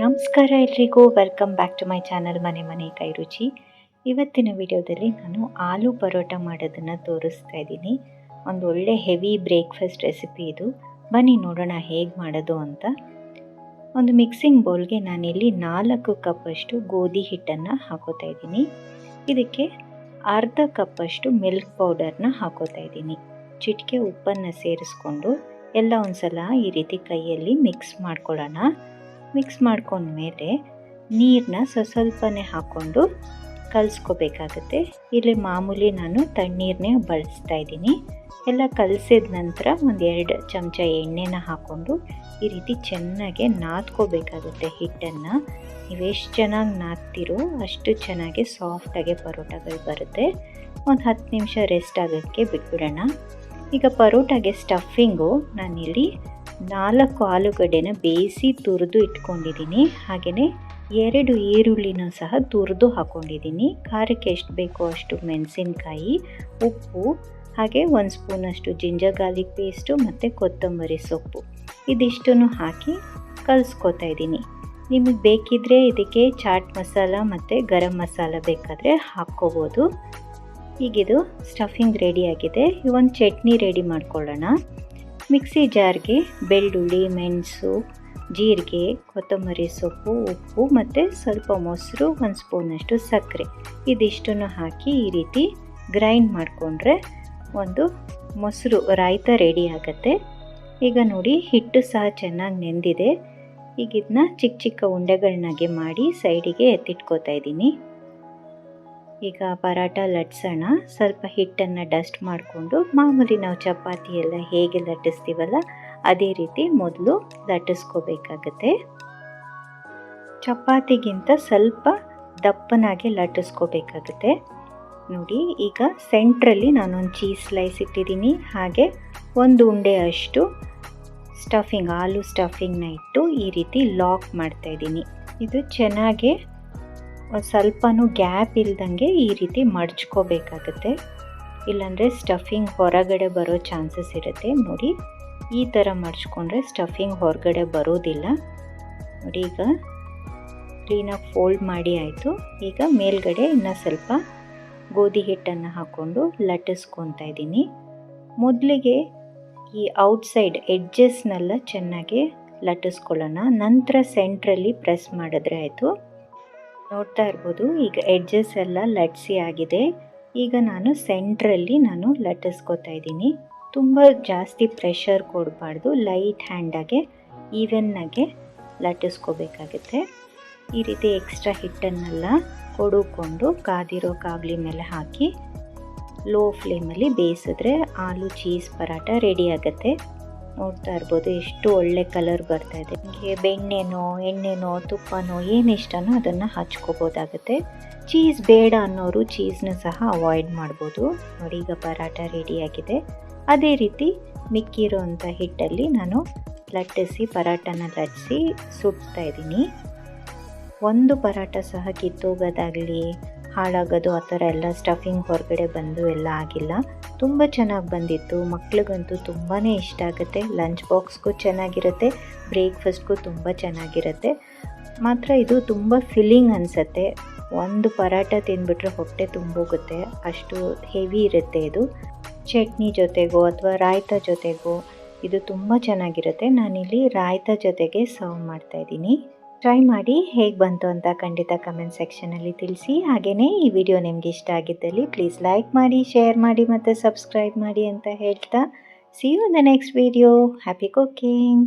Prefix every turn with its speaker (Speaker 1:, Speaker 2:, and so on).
Speaker 1: ನಮಸ್ಕಾರ ಎಲ್ರಿಗೂ. Welcome back to my channel ಮನೆ ಮನೆ ಕೈ ರುಚಿ. ಇವತ್ತಿನ ವಿಡಿಯೋದಲ್ಲಿ ನಾನು ಆಲೂ ಪರೋಟ ಮಾಡೋದನ್ನು ತೋರಿಸ್ತಾ ಇದ್ದೀನಿ. ಒಂದು ಒಳ್ಳೆ ಹೆವಿ ಬ್ರೇಕ್ಫಾಸ್ಟ್ ರೆಸಿಪಿ ಇದು. ಬನ್ನಿ ನೋಡೋಣ ಹೇಗೆ ಮಾಡೋದು ಅಂತ. ಒಂದು ಮಿಕ್ಸಿಂಗ್ ಬೌಲ್ಗೆ ನಾನಿಲ್ಲಿ ನಾಲ್ಕು ಕಪ್ಪಷ್ಟು ಗೋಧಿ ಹಿಟ್ಟನ್ನು ಹಾಕೋತಾ ಇದ್ದೀನಿ. ಇದಕ್ಕೆ ಅರ್ಧ ಕಪ್ಪಷ್ಟು ಮಿಲ್ಕ್ ಪೌಡರ್ನ ಹಾಕೋತಾ ಇದ್ದೀನಿ. ಚಿಟಿಕೆ ಉಪ್ಪನ್ನು ಸೇರಿಸ್ಕೊಂಡು ಎಲ್ಲ ಒಂದ್ಸಲ ಈ ರೀತಿ ಕೈಯಲ್ಲಿ ಮಿಕ್ಸ್ ಮಾಡ್ಕೊಳ್ಳೋಣ. ಮಿಕ್ಸ್ ಮಾಡ್ಕೊಂಡ್ಮೇಲೆ ನೀರನ್ನ ಸ್ವಲ್ಪನೇ ಹಾಕ್ಕೊಂಡು ಕಲಿಸ್ಕೋಬೇಕಾಗತ್ತೆ. ಇಲ್ಲಿ ಮಾಮೂಲಿ ನಾನು ತಣ್ಣೀರನ್ನೇ ಬಳಸ್ತಾ ಇದ್ದೀನಿ. ಎಲ್ಲ ಕಲಸಿದ ನಂತರ ಒಂದು ಎರಡು ಚಮಚ ಎಣ್ಣೆನ ಹಾಕ್ಕೊಂಡು ಈ ರೀತಿ ಚೆನ್ನಾಗೆ ನಾದ್ಕೋಬೇಕಾಗುತ್ತೆ ಹಿಟ್ಟನ್ನು. ನೀವು ಎಷ್ಟು ಚೆನ್ನಾಗಿ ನಾದ್ತಿರೋ ಅಷ್ಟು ಚೆನ್ನಾಗಿ ಸಾಫ್ಟಾಗಿ ಪರೋಟಗಳು ಬರುತ್ತೆ. ಒಂದು ಹತ್ತು ನಿಮಿಷ ರೆಸ್ಟ್ ಆಗೋಕ್ಕೆ ಬಿಟ್ಬಿಡೋಣ. ಈಗ ಪರೋಟಾಗೆ ಸ್ಟಫಿಂಗು ನಾನಿಲ್ಲಿ ನಾಲ್ಕು ಆಲೂಗಡ್ಡೆನ ಬೇಯಿಸಿ ತುರಿದು ಇಟ್ಕೊಂಡಿದ್ದೀನಿ. ಹಾಗೆಯೇ ಎರಡು ಈರುಳ್ಳಿನ ಸಹ ತುರಿದು ಹಾಕ್ಕೊಂಡಿದ್ದೀನಿ ಖಾರಕ್ಕೆ ಎಷ್ಟು ಬೇಕೋ ಅಷ್ಟು ಮೆಣಸಿನಕಾಯಿ, ಉಪ್ಪು, ಹಾಗೆ ಒಂದು ಸ್ಪೂನಷ್ಟು ಜಿಂಜರ್ ಗಾರ್ಲಿಕ್ ಪೇಸ್ಟು ಮತ್ತು ಕೊತ್ತಂಬರಿ ಸೊಪ್ಪು. ಇದಿಷ್ಟನ್ನು ಹಾಕಿ ಕಲಿಸ್ಕೊತಾ ಇದ್ದೀನಿ. ನಿಮಗೆ ಬೇಕಿದ್ದರೆ ಇದಕ್ಕೆ ಚಾಟ್ ಮಸಾಲ ಮತ್ತು ಗರಂ ಮಸಾಲ ಬೇಕಾದರೆ ಹಾಕ್ಕೋಬೋದು. ಈಗಿದು ಸ್ಟಫಿಂಗ್ ರೆಡಿಯಾಗಿದೆ ಒಂದು ಚಟ್ನಿ ರೆಡಿ ಮಾಡ್ಕೊಳ್ಳೋಣ. ಮಿಕ್ಸಿ ಜಾರ್ಗೆ ಬೆಳ್ಳುಳ್ಳಿ, ಮೆಣಸು, ಜೀರಿಗೆ, ಕೊತ್ತಂಬರಿ ಸೊಪ್ಪು, ಉಪ್ಪು ಮತ್ತು ಸ್ವಲ್ಪ ಮೊಸರು, ಒಂದು ಸ್ಪೂನಷ್ಟು ಸಕ್ಕರೆ. ಇದಿಷ್ಟನ್ನು ಹಾಕಿ ಈ ರೀತಿ ಗ್ರೈಂಡ್ ಮಾಡಿಕೊಂಡ್ರೆ ಒಂದು ಮೊಸರು, ರಾಯ್ತ ರೆಡಿ ಆಗುತ್ತೆ. ಈಗ ನೋಡಿ ಹಿಟ್ಟು ಸಹ ಚೆನ್ನಾಗಿ ನೆಂದಿದೆ. ಈಗ ಇದನ್ನ ಚಿಕ್ಕ ಚಿಕ್ಕ ಉಂಡೆಗಳನ್ನಾಗೆ ಮಾಡಿ ಸೈಡಿಗೆ ಎತ್ತಿಟ್ಕೋತಾ ಇದ್ದೀನಿ. ಈಗ ಪರಾಟ ಲಟ್ಸೋಣ. ಸ್ವಲ್ಪ ಹಿಟ್ಟನ್ನು ಡಸ್ಟ್ ಮಾಡಿಕೊಂಡು ಮಾಮೂಲಿ ನಾವು ಚಪಾತಿ ಎಲ್ಲ ಹೇಗೆ ಲಟ್ಟಿಸ್ತೀವಲ್ಲ ಅದೇ ರೀತಿ ಮೊದಲು ಲಟ್ಟಿಸ್ಕೋಬೇಕಾಗತ್ತೆ. ಚಪಾತಿಗಿಂತ ಸ್ವಲ್ಪ ದಪ್ಪನಾಗಿ ಲಟ್ಟಿಸ್ಕೋಬೇಕಾಗತ್ತೆ. ನೋಡಿ, ಈಗ ಸೆಂಟ್ರಲ್ಲಿ ನಾನೊಂದು ಚೀಸ್ ಸ್ಲೈಸ್ ಇಟ್ಟಿದ್ದೀನಿ. ಹಾಗೆ ಒಂದು ಉಂಡೆ ಅಷ್ಟು ಸ್ಟಫಿಂಗ್, ಆಲೂ ಸ್ಟಫಿಂಗ್ನ ಇಟ್ಟು ಈ ರೀತಿ ಲಾಕ್ ಮಾಡ್ತಾಯಿದ್ದೀನಿ ಇದು ಚೆನ್ನಾಗಿ ಸ್ವಲ್ಪನೂ ಗ್ಯಾಪ್ ಇಲ್ದಂಗೆ ಈ ರೀತಿ ಮಡ್ಚ್ಕೋಬೇಕಾಗತ್ತೆ. ಇಲ್ಲಾಂದರೆ ಸ್ಟಫಿಂಗ್ ಹೊರಗಡೆ ಬರೋ ಚಾನ್ಸಸ್ ಇರುತ್ತೆ. ನೋಡಿ, ಈ ಥರ ಮಡ್ಚ್ಕೊಂಡ್ರೆ ಸ್ಟಫಿಂಗ್ ಹೊರಗಡೆ ಬರೋದಿಲ್ಲ. ನೋಡಿ ಈಗ ಕ್ಲೀನಾಗಿ ಫೋಲ್ಡ್ ಮಾಡಿ ಆಯಿತು. ಈಗ ಮೇಲ್ಗಡೆ ಇನ್ನೂ ಸ್ವಲ್ಪ ಗೋಧಿ ಹಿಟ್ಟನ್ನು ಹಾಕ್ಕೊಂಡು ಲಟ್ಟಿಸ್ಕೊತಾ ಇದ್ದೀನಿ. ಮೊದಲಿಗೆ ಈ ಔಟ್ಸೈಡ್ ಎಡ್ಜಸ್ನೆಲ್ಲ ಚೆನ್ನಾಗಿ ಲಟ್ಟಿಸ್ಕೊಳ್ಳೋಣ. ನಂತರ ಸೆಂಟ್ರಲ್ಲಿ ಪ್ರೆಸ್ ಮಾಡಿದ್ರೆ ಆಯಿತು. ನೋಡ್ತಾ ಇರ್ಬೋದು, ಈಗ ಎಡ್ಜಸ್ ಎಲ್ಲ ಲಟ್ಸಿ ಆಗಿದೆ. ಈಗ ನಾನು ಸೆಂಟ್ರಲ್ಲಿ ನಾನು ಲಟ್ಟಿಸ್ಕೊತಾ ಇದ್ದೀನಿ. ತುಂಬ ಜಾಸ್ತಿ ಪ್ರೆಷರ್ ಕೊಡಬಾರ್ದು ಲೈಟ್ ಹ್ಯಾಂಡಾಗೆ ಈವೆನ್ನಾಗೆ ಲಟ್ಟಿಸ್ಕೋಬೇಕಾಗುತ್ತೆ. ಈ ರೀತಿ ಎಕ್ಸ್ಟ್ರಾ ಹಿಟ್ಟನ್ನೆಲ್ಲ ಕೊಡುಕೊಂಡು ಕಾದಿರೋ ಕಾವಲಿ ಮೇಲೆ ಹಾಕಿ ಲೋ ಫ್ಲೇಮಲ್ಲಿ ಬೇಯಿಸಿದ್ರೆ ಆಲೂ ಚೀಸ್ ಪರಾಟ ರೆಡಿ ಆಗುತ್ತೆ. ನೋಡ್ತಾ ಇರ್ಬೋದು, ಎಷ್ಟು ಒಳ್ಳೆ ಕಲರ್ ಬರ್ತಾ ಇದೆ. ನಿಮಗೆ ಬೆಣ್ಣೆನೋ, ಎಣ್ಣೆನೋ, ತುಪ್ಪನೋ ಏನು ಇಷ್ಟನೋ ಅದನ್ನು ಹಚ್ಕೋಬೋದಾಗುತ್ತೆ. ಚೀಸ್ ಬೇಡ ಅನ್ನೋರು ಚೀಸ್ನ ಸಹ ಅವಾಯ್ಡ್ ಮಾಡ್ಬೋದು. ನೋಡಿ, ಈಗ ಪರಾಟ ರೆಡಿಯಾಗಿದೆ ಅದೇ ರೀತಿ ಮಿಕ್ಕಿರೋ ಹಿಟ್ಟಲ್ಲಿ ನಾನು ಲಟ್ಟಿಸಿ ಪರಾಟನ ಲಟ್ಟಿಸಿ ಸುಡ್ತಾ ಇದ್ದೀನಿ. ಒಂದು ಪರಾಟ ಸಹ ಕಿತ್ತೋಗೋದಾಗಲಿ ಹಾಳಾಗೋದು, ಆ ಥರ ಎಲ್ಲ ಸ್ಟಫಿಂಗ್ ಹೊರಗಡೆ ಬಂದು ಎಲ್ಲ ಆಗಿಲ್ಲ. ತುಂಬ ಚೆನ್ನಾಗಿ ಬಂದಿತ್ತು. ಮಕ್ಳಿಗಂತೂ ತುಂಬಾ ಇಷ್ಟ ಆಗುತ್ತೆ. ಲಂಚ್ ಬಾಕ್ಸ್ಗೂ ಚೆನ್ನಾಗಿರುತ್ತೆ. ಬ್ರೇಕ್ಫಾಸ್ಟ್ಗೂ ತುಂಬ ಚೆನ್ನಾಗಿರುತ್ತೆ. ಮಾತ್ರ ಇದು ತುಂಬ ಫಿಲ್ಲಿಂಗ್ ಅನಿಸುತ್ತೆ. ಒಂದು ಪರಾಟ ತಿಂದ್ಬಿಟ್ರೆ ಹೊಟ್ಟೆ ತುಂಬೋಗುತ್ತೆ. ಅಷ್ಟು ಹೆವಿ ಇರುತ್ತೆ ಇದು. ಚಟ್ನಿ ಜೊತೆಗೋ ಅಥವಾ ರಾಯ್ತ ಜೊತೆಗೋ ಇದು ತುಂಬ ಚೆನ್ನಾಗಿರುತ್ತೆ. ನಾನಿಲ್ಲಿ ರಾಯ್ತ ಜೊತೆಗೆ ಸರ್ವ್ ಮಾಡ್ತಾಯಿದ್ದೀನಿ ಟ್ರೈ ಮಾಡಿ ಹೇಗೆ ಬಂತು ಅಂತ ಖಂಡಿತ ಕಮೆಂಟ್ ಸೆಕ್ಷನಲ್ಲಿ ತಿಳಿಸಿ. ಹಾಗೆಯೇ ಈ ವಿಡಿಯೋ ನಿಮಗೆ ಇಷ್ಟ ಆಗಿದ್ದಲ್ಲಿ ಪ್ಲೀಸ್ ಲೈಕ್ ಮಾಡಿ ಶೇರ್ ಮಾಡಿ ಮತ್ತು ಸಬ್ಸ್ಕ್ರೈಬ್ ಮಾಡಿ ಅಂತ ಹೇಳ್ತಾ. See you the next video happy cooking